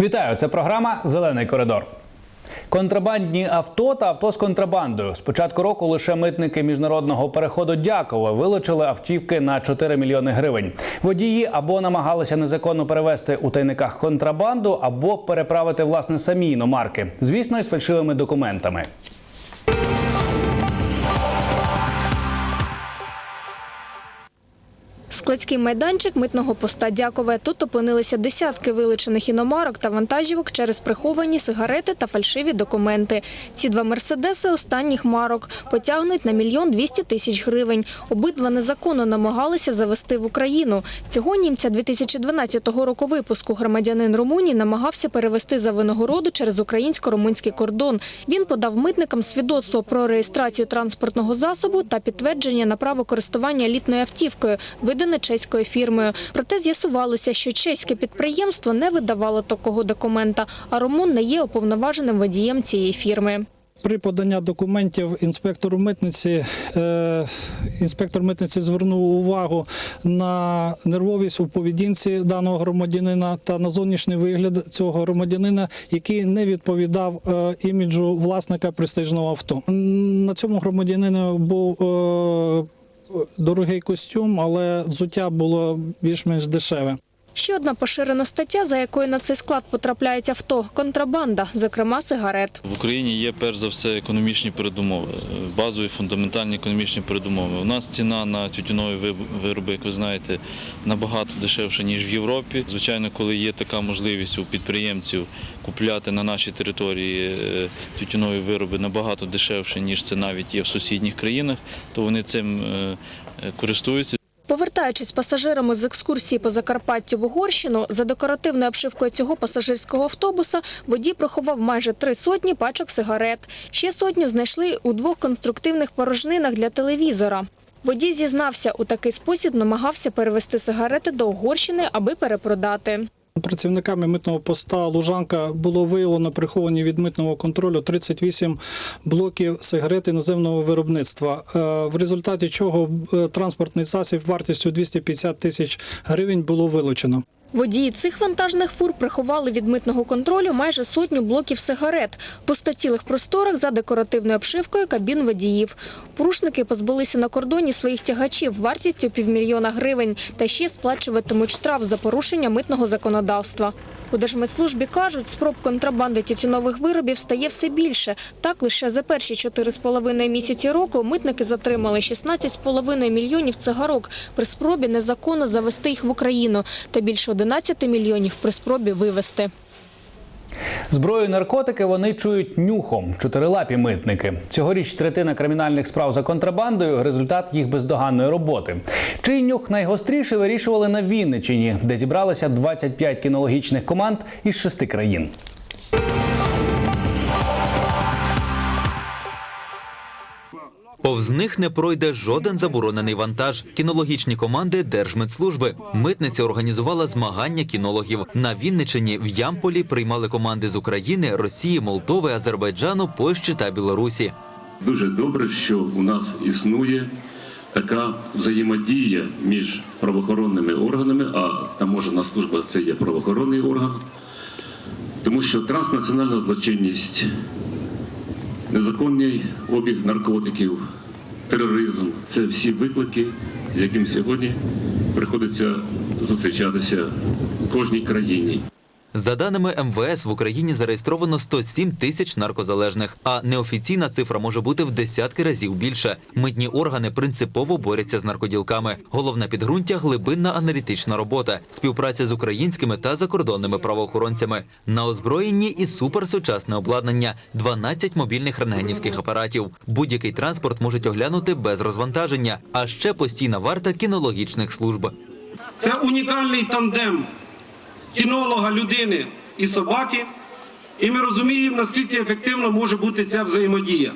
Вітаю! Це програма Зелений коридор. Контрабандні авто та авто з контрабандою. З початку року лише митники міжнародного переходу Дяково вилучили автівки на 4 мільйони гривень. Водії або намагалися незаконно перевезти у тайниках контрабанду, або переправити власне самі іномарки. Звісно, із фальшивими документами. Складський майданчик митного поста Дякове. Тут опинилися десятки вилучених іномарок та вантажівок через приховані сигарети та фальшиві документи. Ці два мерседеси останніх марок потягнуть на мільйон двісті тисяч гривень. Обидва незаконно намагалися завести в Україну. Цього німця 2012 року випуску громадянин Румунії намагався перевести за винагороду через українсько-румунський кордон. Він подав митникам свідоцтво про реєстрацію транспортного засобу та підтвердження на право користування літною автівкою, видане чеською фірмою. Проте з'ясувалося, що чеське підприємство не видавало такого документа, а румун не є уповноваженим водієм цієї фірми. При поданні документів інспектору митниці е, інспектор митниці звернув увагу на нервовість у поведінці даного громадянина та на зовнішній вигляд цього громадянина, який не відповідав е, іміджу власника престижного авто. На цьому громадянину був е, дорогий костюм, але взуття було більш-менш дешеве. Ще одна поширена стаття, за якою на цей склад потрапляють авто – контрабанда, зокрема сигарет. В Україні є перш за все економічні передумови, базові фундаментальні економічні передумови. У нас ціна на тютюнові вироби, як ви знаєте, набагато дешевша, ніж в Європі. Звичайно, коли є така можливість у підприємців купляти на нашій території е, тютюнові вироби набагато дешевше, ніж це навіть є в сусідніх країнах, то вони цим е, е, користуються. Повертаючись пасажирами з екскурсії по Закарпаттю в Угорщину, за декоративною обшивкою цього пасажирського автобуса водій проховав майже три сотні пачок сигарет. Ще сотню знайшли у двох конструктивних порожнинах для телевізора. Водій зізнався, у такий спосіб намагався перевезти сигарети до Угорщини, аби перепродати. Працівниками митного поста Лужанка було виявлено приховані від митного контролю 38 блоків сигарет іноземного виробництва, е, в результаті чого е, транспортний засіб вартістю 250 тисяч гривень було вилучено. Водії цих вантажних фур приховали від митного контролю майже сотню блоків сигарет в пустотілих просторах за декоративною обшивкою кабін водіїв. Порушники позбулися на кордоні своїх тягачів вартістю півмільйона гривень та ще сплачуватимуть штраф за порушення митного законодавства. У Держмитслужбі кажуть, спроб контрабанди тютюнових виробів стає все більше. Так, лише за перші 4,5 місяці року митники затримали 16,5 мільйонів цигарок при спробі незаконно завести їх в Україну та більше 11 мільйонів при спробі вивезти. Зброю наркотики вони чують нюхом. Чотирилапі митники. Цьогоріч третина кримінальних справ за контрабандою результат їх бездоганної роботи. Чий нюх найгостріше вирішували на Вінничині, де зібралися 25 кінологічних команд із шести країн. Повз них не пройде жоден заборонений вантаж. Кінологічні команди Держмитслужби. Митниця організувала змагання кінологів. На Вінничині в Ямполі приймали команди з України, Росії, Молдови, Азербайджану, Польщі та Білорусі. Дуже добре, що у нас існує така взаємодія між правоохоронними органами, а таможена служба це є правоохоронний орган, тому що транснаціональна злочинність, незаконний обіг наркотиків, тероризм це всі виклики, з яким сьогодні приходиться зустрічатися в кожній країні. За даними МВС, в Україні зареєстровано 107 тисяч наркозалежних, а неофіційна цифра може бути в десятки разів більше. Митні органи принципово борються з наркоділками. Головне підґрунтя – глибинна аналітична робота, співпраця з українськими та закордонними правоохоронцями. На озброєнні і суперсучасне обладнання – 12 мобільних рентгенівських апаратів. Будь-який транспорт можуть оглянути без розвантаження, а ще постійна варта кінологічних служб. Це унікальний тандем кінолога, людини і собаки. І ми розуміємо, наскільки ефективно може бути ця взаємодія.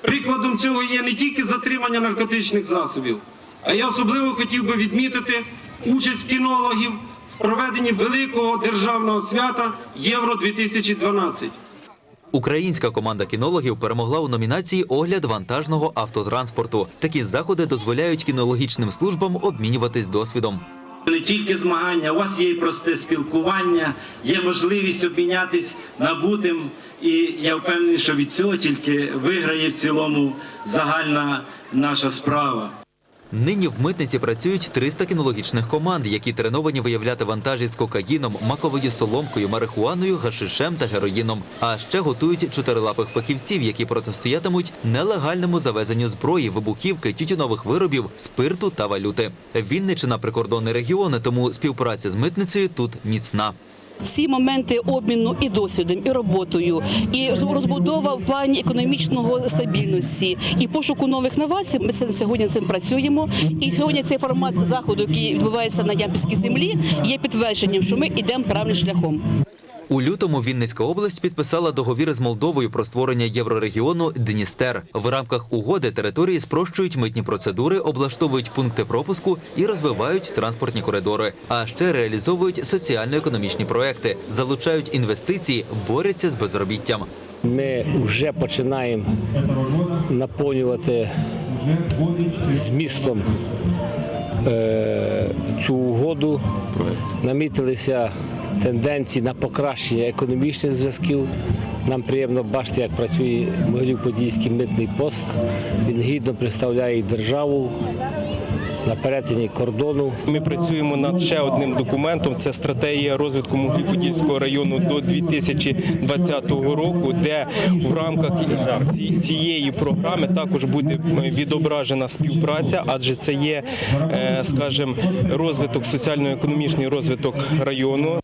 Прикладом цього є не тільки затримання наркотичних засобів, а я особливо хотів би відмітити участь кінологів в проведенні великого державного свята Євро 2012. Українська команда кінологів перемогла у номінації Огляд вантажного автотранспорту. Такі заходи дозволяють кінологічним службам обмінюватись досвідом. Не тільки змагання, у вас є і просте спілкування, є можливість обмінятись набутим. І я впевнений, що від цього тільки виграє в цілому загальна наша справа. Нині в митниці працюють 300 кінологічних команд, які треновані виявляти вантажі з кокаїном, маковою соломкою, марихуаною, гашишем та героїном. А ще готують чотирилапих фахівців, які протистоятимуть нелегальному завезенню зброї, вибухівки, тютюнових виробів, спирту та валюти. Вінничина прикордонний регіон, тому співпраця з митницею тут міцна. Ці моменти обміну і досвідом, і роботою, і розбудова в плані економічного стабільності і пошуку нових новацій. Ми сьогодні цим працюємо. І сьогодні цей формат заходу, який відбувається на Ямпільській землі, є підтвердженням, що ми йдемо правильним шляхом. У лютому Вінницька область підписала договір з Молдовою про створення єврорегіону Дністер. В рамках угоди території спрощують митні процедури, облаштовують пункти пропуску і розвивають транспортні коридори. А ще реалізовують соціально-економічні проекти, залучають інвестиції, борються з безробіттям. Ми вже починаємо наповнювати змістом е, цю угоду. Намітилися тенденції на покращення економічних зв'язків. Нам приємно бачити, як працює Могилів-Подільський митний пост. Він гідно представляє державу на перетині кордону. Ми працюємо над ще одним документом. Це стратегія розвитку Могилів-Подільського району до 2020 року, де в рамках цієї програми також буде відображена співпраця, адже це є, е, скажімо, розвиток соціально-економічний розвиток району.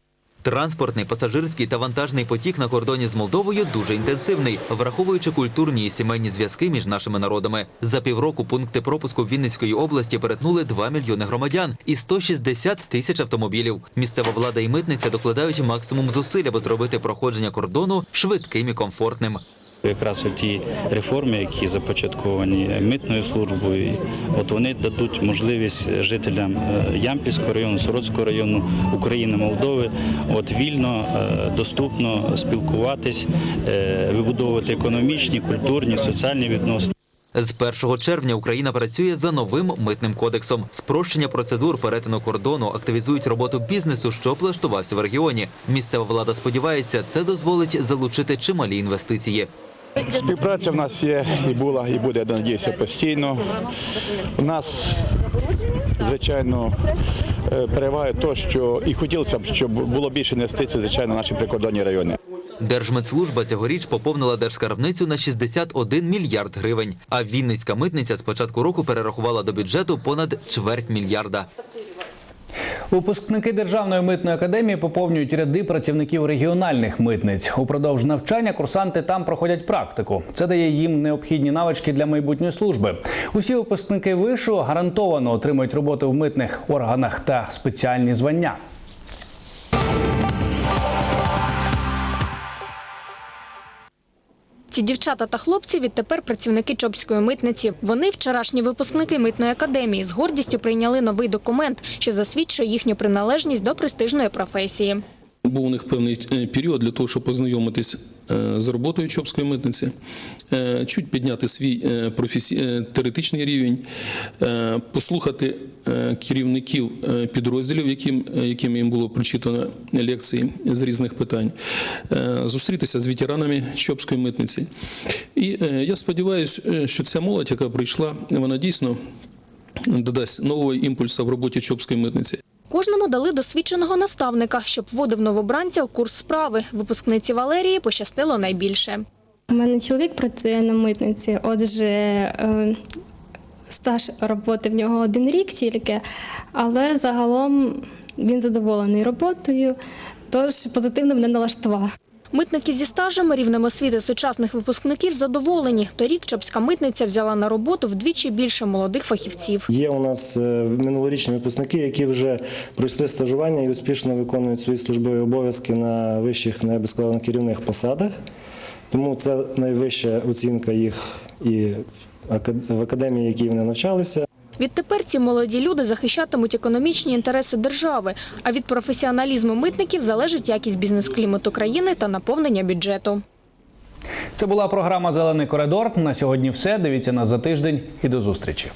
Транспортний, пасажирський та вантажний потік на кордоні з Молдовою дуже інтенсивний, враховуючи культурні і сімейні зв'язки між нашими народами. За півроку пункти пропуску Вінницької області перетнули 2 мільйони громадян і 160 тисяч автомобілів. Місцева влада і митниця докладають максимум зусиль, аби зробити проходження кордону швидким і комфортним. Якраз ті реформи, які започатковані митною службою, от вони дадуть можливість жителям е, Ямпільського району, Сорочського району України, Молдови, от вільно, е, доступно спілкуватись, е, вибудовувати економічні, культурні, соціальні відносини. З 1 червня Україна працює за новим митним кодексом. Спрощення процедур перетину кордону активізують роботу бізнесу, що облаштувався в регіоні. Місцева влада сподівається, це дозволить залучити чималі інвестиції. Співпраця в нас є і була, і буде, я надіюся, постійно. У нас, звичайно, е, перевагає те, що і хотілося б, щоб було більше інвестицій, звичайно, в наші прикордонні райони. Держмитслужба цьогоріч поповнила держскарбницю на 61 мільярд гривень. А Вінницька митниця з початку року перерахувала до бюджету понад чверть мільярда. Випускники Державної митної академії поповнюють ряди працівників регіональних митниць. Упродовж навчання курсанти там проходять практику. Це дає їм необхідні навички для майбутньої служби. Усі випускники вишу гарантовано отримують роботу в митних органах та спеціальні звання. Ці дівчата та хлопці відтепер працівники Чопської митниці. Вони вчорашні випускники митної академії з гордістю прийняли новий документ, що засвідчує їхню приналежність до престижної професії. Був у них певний е, період для того, щоб познайомитись е, з роботою Чопської митниці, чуть підняти свій е, е, теоретичний рівень, е, послухати е, керівників е, підрозділів, яким, е, яким їм було прочитано лекції з різних питань, е, зустрітися з ветеранами Чопської митниці. І е, я сподіваюся, що ця молодь, яка прийшла, вона дійсно додасть нового імпульсу в роботі Чопської митниці. Кожному дали досвідченого наставника, щоб вводив новобранця у курс справи. Випускниці Валерії пощастило найбільше. У мене чоловік працює на митниці, отже, е, стаж роботи в нього один рік тільки, але загалом він задоволений роботою, тож позитивно мене налаштував. Митники зі стажем, рівнем освіти сучасних випускників задоволені. Торік Чопська митниця взяла на роботу вдвічі більше молодих фахівців. Є у нас е, минулорічні випускники, які вже пройшли стажування і успішно виконують свої службові обов'язки на вищих, на керівних посадах. Тому це найвища оцінка їх і в академії, в якій вони навчалися. Відтепер ці молоді люди захищатимуть економічні інтереси держави, а від професіоналізму митників залежить якість бізнес-клімату країни та наповнення бюджету. Це була програма Зелений коридор. На сьогодні все. Дивіться нас за тиждень і до зустрічі.